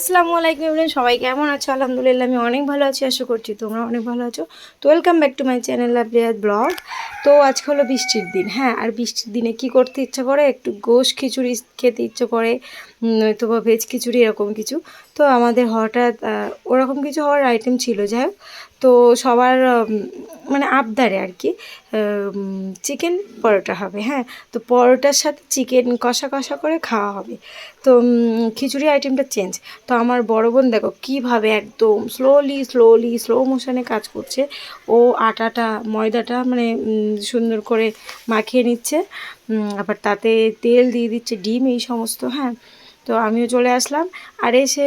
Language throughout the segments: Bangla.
আসসালামু আলাইকুম এভরিওয়ান, সবাই কেমন আছো? আলহামদুলিল্লাহ, আমি অনেক ভালো আছি, আশা করছি তোমরা অনেক ভালো আছো। তো welcome back to my channel লাভলিয়াদ blog তো আজকে হলো বৃষ্টির দিন হ্যাঁ আর বৃষ্টির দিনে কি করতে ইচ্ছা করে? একটু গোশ খিচুড়ি খেতে ইচ্ছে করে তো বা ভেজ খিচুড়ি, এরকম কিছু। তো আমাদের হঠাৎ ওরকম কিছু হওয়ার আইটেম ছিল, যাই হোক। তো সবার মানে আবদারে আর কি চিকেন পরোটা হবে হ্যাঁ? তো পরোটার সাথে চিকেন কষা কষা করে খাওয়া হবে। তো খিচুড়ি আইটেমটা চেঞ্জ তো আমার বড় বোন, দেখো, কীভাবে একদম স্লোলি স্লোলি স্লো মোশনে কাজ করছে। ও আটাটা, ময়দাটা মানে সুন্দর করে মাখিয়ে নিচ্ছে। আবার তাতে তেল দিয়ে দিচ্ছে, ডিম, এই সমস্ত হ্যাঁ? তো আমিও চলে আসলাম। আর এসে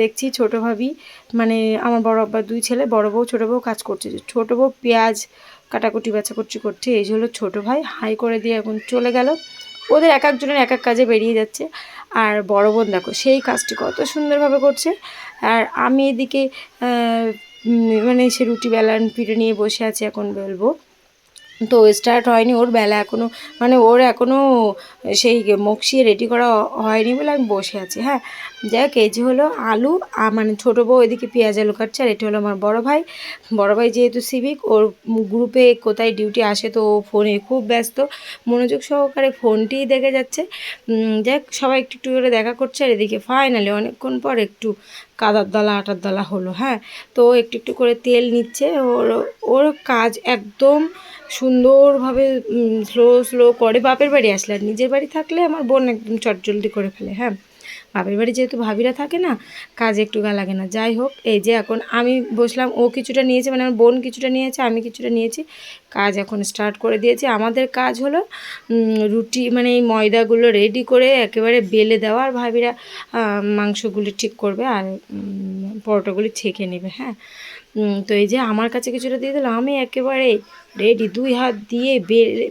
দেখছি ছোটো ভাবি মানে আমার বড় আব্বার দুই ছেলে, বড় বউ, ছোটো বউ কাজ করছে। ছোটো বউ পেঁয়াজ কাটাকুটি বাছাকুচি করছে। এই হলো ছোটো ভাই, হাই করে দিয়ে এখন চলে গেল। ওদের এক একজনের এক এক কাজে বেরিয়ে যাচ্ছে। আর বড় বোন দেখো, সেই কাজটি কত সুন্দরভাবে করছে। আর আমি এদিকে মানে সে রুটি বেলান পিঠে নিয়ে বসে আছে, এখন বেলবো। তো স্টার্ট হয়নি, ওর বেলা এখনও মানে ওর এখনও সেই মকশিয়ে রেডি করা হয়নি বলে আমি বসে আছি হ্যাঁ। যাই হোক এই যে হলো আলু মানে ছোটো বউ এদিকে পেঁয়াজ আলু কাটছে, আর এটা হলো আমার বড় ভাই। বড় ভাই যেহেতু সিভিক ওর গ্রুপে কোথায় ডিউটি আসে তো ও ফোনে খুব ব্যস্ত। মনোযোগ সহকারে ফোনটিই দেখে যাচ্ছে। যাই সবাই একটু একটু করে দেখা করছে, আর এদিকে ফাইনালি অনেকক্ষণ পর একটু কাদার দলা, আটার দলা হলো হ্যাঁ। তো একটু একটু করে তেল নিচ্ছে, ওর ওর কাজ একদম সুন্দরভাবে স্লো স্লো করে। বাপের বাড়ি আসলে আর নিজের বাড়ি থাকলে আমার বোন একদম চটজলদি করে ফেলে হ্যাঁ? বাপের বাড়ি যেহেতু ভাবিরা থাকে না, কাজ একটু গা লাগে না। যাই হোক, এই যে এখন আমি বসলাম, ও কিছুটা নিয়েছে মানে আমার বোন কিছুটা নিয়েছে, আমি কিছুটা নিয়েছি। কাজ এখন স্টার্ট করে দিয়েছি। আমাদের কাজ হলো রুটি মানে এই ময়দাগুলো রেডি করে একেবারে বেলে দেওয়া। আর ভাবিরা মাংসগুলি ঠিক করবে আর পরোটাগুলি ছেঁকে নেবে হ্যাঁ? তো এই যে আমার কাছে কিছুটা দিয়ে দিলাম আমি একেবারে রেডি দুই হাত দিয়ে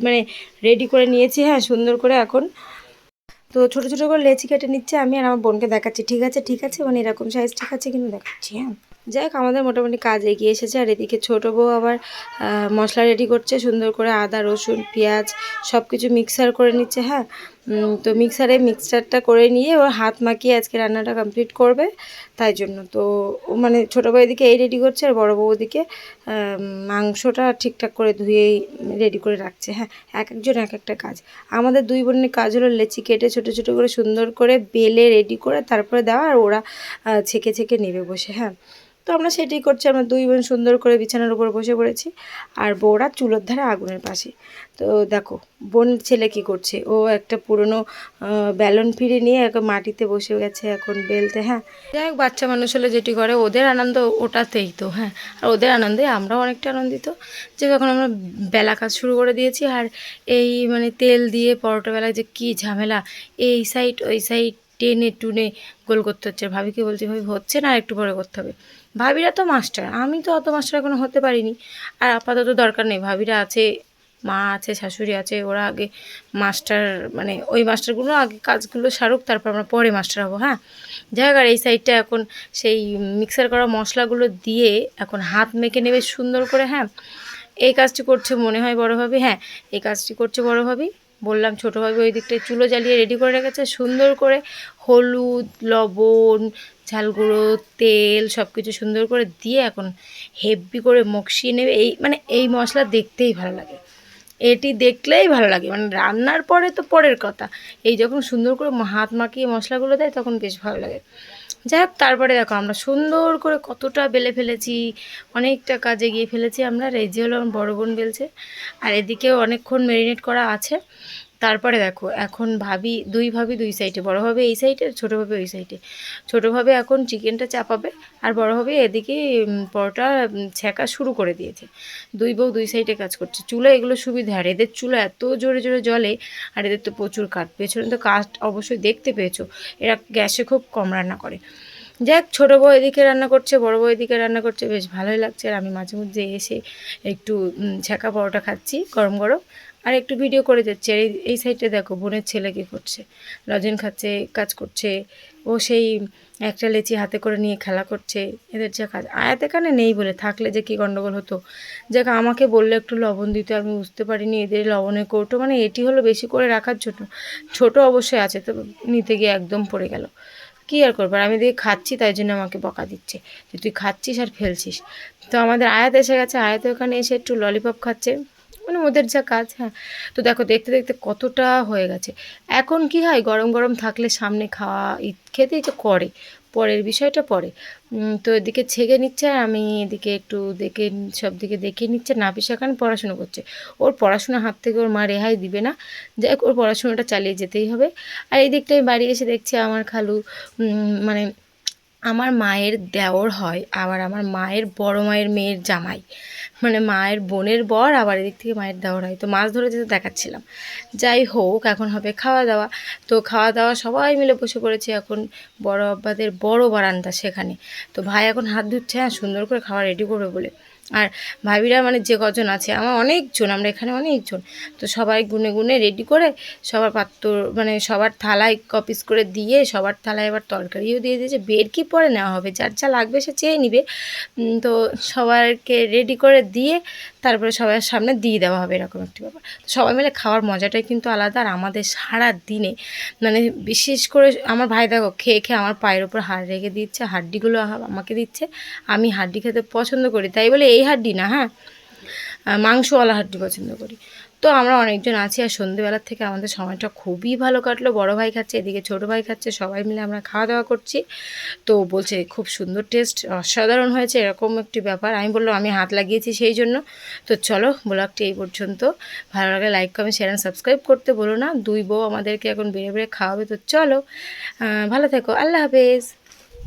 মানে রেডি করে নিয়েছি হ্যাঁ সুন্দর করে এখন। তো ছোটো ছোটো করে লেচি কেটে নিচ্ছে, আমি আর আমার বোনকে দেখাচ্ছি। ঠিক আছে ঠিক আছে মানে এরকম সাইজ ঠিক আছে কিন্তু দেখাচ্ছি হ্যাঁ। যাই হোক, আমাদের মোটামুটি কাজ এগিয়ে এসেছে, আর এদিকে ছোটো বউ আবার মশলা রেডি করছে, সুন্দর করে আদা, রসুন, পেঁয়াজ সব কিছু মিক্সার করে নিচ্ছে হ্যাঁ। তো মিক্সারে মিক্সচারটা করে নিয়ে ওর হাত মাখিয়ে আজকে রান্নাটা কমপ্লিট করবে, তাই জন্য। তো ও মানে ছোটো বউ এদিকে এই রেডি করছে আর বড়ো বউ ওদিকে মাংসটা ঠিকঠাক করে ধুয়েই রেডি করে রাখছে। হ্যাঁ এক একজন এক একটা কাজ। আমাদের দুই বোনের কাজ হলো লেচি কেটে ছোটো ছোটো করে সুন্দর করে বেলে রেডি করে তারপরে দেওয়া আর ওরা ছেঁকে ছেঁকে নেবে বসে। হ্যাঁ তো আমরা সেটাই করছি, আমরা দুই বোন সুন্দর করে বিছানার উপর বসে পড়েছি আর বউরা চুলোর ধারে আগুনের পাশে। তো দেখো, বোন ছেলে কি করছে? ও একটা পুরনো ব্যালন ফিরে নিয়ে এখন মাটিতে বসে গেছে, এখন বেলতে হ্যাঁ। যাই হোক, বাচ্চা মানুষ হলে যেটি করে, ওদের আনন্দ ওটাতেই তো হ্যাঁ। আর ওদের আনন্দে আমরাও অনেকটা আনন্দিত। যে এখন আমরা বেলা কাজ শুরু করে দিয়েছি, আর এই মানে তেল দিয়ে পরোটা বেলায় যে কী ঝামেলা, এই সাইড ওই সাইড টেনে টুনে গোল করতে হচ্ছে। ভাবিকে বলছি, ভাবি, হচ্ছে না একটু পরে করতে হবে? ভাবিরা তো মাস্টার, আমি তো অত মাস্টার এখনও হতে পারিনি। আর আপাতত দরকার নেই, ভাবিরা আছে, মা আছে, শাশুড়ি আছে, ওরা আগে মাস্টার মানে ওই মাস্টারগুলো আগে কাজগুলো সারুক, তারপর আমরা পরে মাস্টার হব হ্যাঁ? যাই হোক, আর এই সাইডটা এখন সেই মিক্সার করা মশলাগুলো দিয়ে এখন হাত মেখে নেবে সুন্দর করে হ্যাঁ? এই কাজটি করছে মনে হয় বড়োভাবে হ্যাঁ? এই কাজটি করছে বড়োভাবেই বললাম ছোটোভাবে ওই দিকটায় চুলো জ্বালিয়ে রেডি করে রেখেছে। সুন্দর করে হলুদ, লবণ, ঝাল গুঁড়ো, তেল সব কিছু সুন্দর করে দিয়ে এখন হেভি করে মকশিয়ে নেবে। এই মানে এই মশলা দেখতেই ভালো লাগে। এটি দেখলেই ভালো লাগে। মানে রান্নার পরে তো পরের কথা। এই যখন সুন্দর করে হাত মাখিয়ে মশলাগুলো দেয় তখন বেশ ভালো লাগে। যাই হোক, তারপরে দেখো আমরা সুন্দর করে কতটা বেলে ফেলেছি, অনেকটা কাজে গিয়ে ফেলেছি আমরা। রেজি হলো বড় বোন বেলছে। আর এদিকেও অনেকক্ষণ মেরিনেট করা আছে। তারপরে দেখো, এখন ভাবি দুই ভাবি দুই সাইডে বড় হবে এই সাইডে ছোটো ভাবে ওই সাইডে ছোটো ভাবে এখন চিকেনটা চাপাবে আর বড় হবে এদিকে পরোটা ছ্যাঁকা শুরু করে দিয়েছে। দুই বউ দুই সাইডে কাজ করছে। চুলা এগুলো সুবিধা, আর এদের চুলা এত জোরে জোরে জলে আর এদের তো প্রচুর কাঠ। পেছনে তো কাঠ অবশ্যই দেখতে পেয়েছ। এরা গ্যাসে খুব কম রান্না করে। যাক, ছোটো বউ এদিকে রান্না করছে, বড় বউ এদিকে রান্না করছে, বেশ ভালোই লাগছে। আর আমি মাঝে মধ্যে এসে একটু ছ্যাঁকা পরোটা খাচ্ছি, গরম গরম। আর একটু ভিডিও করে যাচ্ছে। আর এই এই সাইডে দেখো, বোনের ছেলে কী করছে? লজেন খাচ্ছে, কাজ করছে। ও সেই একটা লেচি হাতে করে নিয়ে খেলা করছে। এদের যা কাজ। আয়াত এখানে নেই বলে, থাকলে যে কী গণ্ডগোল হতো? যাক, আমাকে বললে একটু লবণ দিতে, আমি বুঝতে পারিনি এদের লবণের কৌটো। মানে এটি হলো বেশি করে রাখার জন্য। ছোট অবশ্যই আছে তো নিতে গিয়ে একদম পড়ে গেল। কী আর করবার আমি দিয়ে খাচ্ছি, তাই জন্য আমাকে বকা দিচ্ছে যে তুই খাচ্ছিস আর ফেলছিস। তো আমাদের আয়াত এসে গেছে, আয়াত ওখানে এসে একটু ললিপপ খাচ্ছে। মানে ওদের যা কাজ হ্যাঁ। তো দেখো, দেখতে দেখতে কতটা হয়ে গেছে। এখন কি হয়, গরম গরম থাকলে সামনে খাওয়া খেতে ইচ্ছে করে, পরের বিষয়টা পরে। তো এদিকে ছেঁকে নিচ্ছে আর আমি এদিকে একটু দেখে, সব দিকে দেখে নিচ্ছে। নাপিস এখন পড়াশুনো করছে। ওর পড়াশোনার হাত থেকে ওর মা রেহাই দিবে না। যাই ওর পড়াশোনাটা চালিয়ে যেতেই হবে। আর এই দিকটায় বাড়ি এসে দেখছি আমার খালু মানে আমার মায়ের দেওর হয়, আবার আমার মায়ের বড় মায়ের মেয়ের জামাই। মানে মায়ের বোনের বর আবার এদিক থেকে মায়ের দেওর হয়। তো মাছ ধরে যেতে দেখাচ্ছিলাম। যাই হোক, এখন হবে খাওয়া দাওয়া তো খাওয়া দাওয়া সবাই মিলে বসে পড়েছে এখন বড় আব্বাদের বড় বারান্দা সেখানে। তো ভাই এখন হাত ধুচ্ছে হ্যাঁ সুন্দর করে খাওয়া রেডি করবে বলে। আর ভাবিরা মানে যে কজন আছে, আমার অনেকজন, আমরা এখানে অনেকজন। তো সবাই গুনে গুনে রেডি করে সবার পাত্র মানে সবার থালায় কপিস করে দিয়ে সবার থালায় এবার তরকারিও দিয়ে দিয়েছে। বের কি পরে নেওয়া হবে? যার যা লাগবে সে চেয়ে নিবে। তো সবাইকে রেডি করে দিয়ে তারপরে সবার সামনে দিয়ে দেওয়া হবে এরকম একটি ব্যাপার। তো সবাই মিলে খাওয়ার মজাটাই কিন্তু আলাদা আর আমাদের সারা দিনে মানে বিশেষ করে আমার ভাই দেখো, খেয়ে খেয়ে আমার পায়ের ওপর হাড় রেখে দিচ্ছে, হাড্ডিগুলো আমাকে দিচ্ছে। আমি হাড্ডি খেতে পছন্দ করি, তাই বলে এই হাড্ডি না হ্যাঁ? মাংসওয়ালা হাড্ডি পছন্দ করি। তো আমরা অনেকজন আছি আর সন্ধেবেলার থেকে আমাদের সময়টা খুবই ভালো কাটলো। বড় ভাই খাচ্ছে, এদিকে ছোট ভাই খাচ্ছে, সবাই মিলে আমরা খাওয়া দাওয়া করছি। তো বলছে, খুব সুন্দর টেস্ট, অসাধারণ হয়েছে, এরকম একটি ব্যাপার। আমি বললাম, আমি হাত লাগিয়েছি সেই জন্য। তো চলো, ব্লগটি এই পর্যন্ত। ভালো লাগে like comment share and subscribe করতে বলো না। দুই বউ আমাদেরকে এখন বেড়ে বেড়ে খাওয়াবে, তো চলো। ভালো থেকো, আল্লাহ হাফেজ।